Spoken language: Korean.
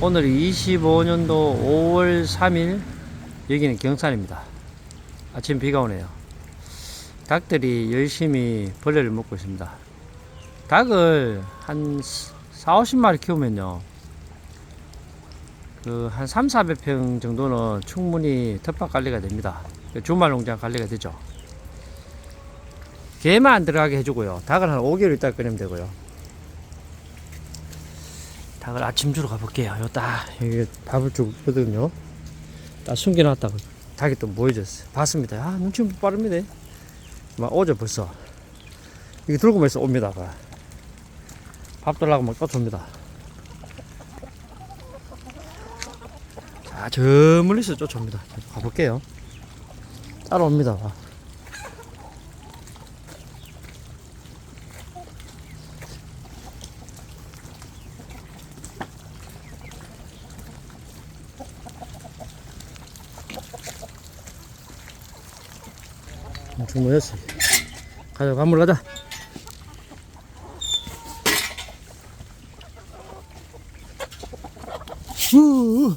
오늘이 25년도 5월 3일 여기는 경산입니다. 아침 비가 오네요. 닭들이 열심히 벌레를 먹고 있습니다. 닭을 한 4, 50마리 키우면요. 그 한 3, 400평 정도는 충분히 텃밭 관리가 됩니다. 그 주말 농장 관리가 되죠. 개만 안 들어가게 해주고요. 닭을 한 5개월 있다 끊으면 되고요. 닭을 아침 주러 가볼게요. 요딱 여기 밥을 주거든요. 딱 숨겨놨다가 닭이 또 모여졌어요. 봤습니다. 아 눈치 못 빠릅니다. 막 오죠 벌써. 이거 들고 있어 옵니다. 가. 밥 달라고 막 쫓아옵니다. 자, 저 멀리서 쫓아옵니다. 가볼게요. 따라옵니다. 봐. 엄청 모였어. 가자, 가물 가자. 우,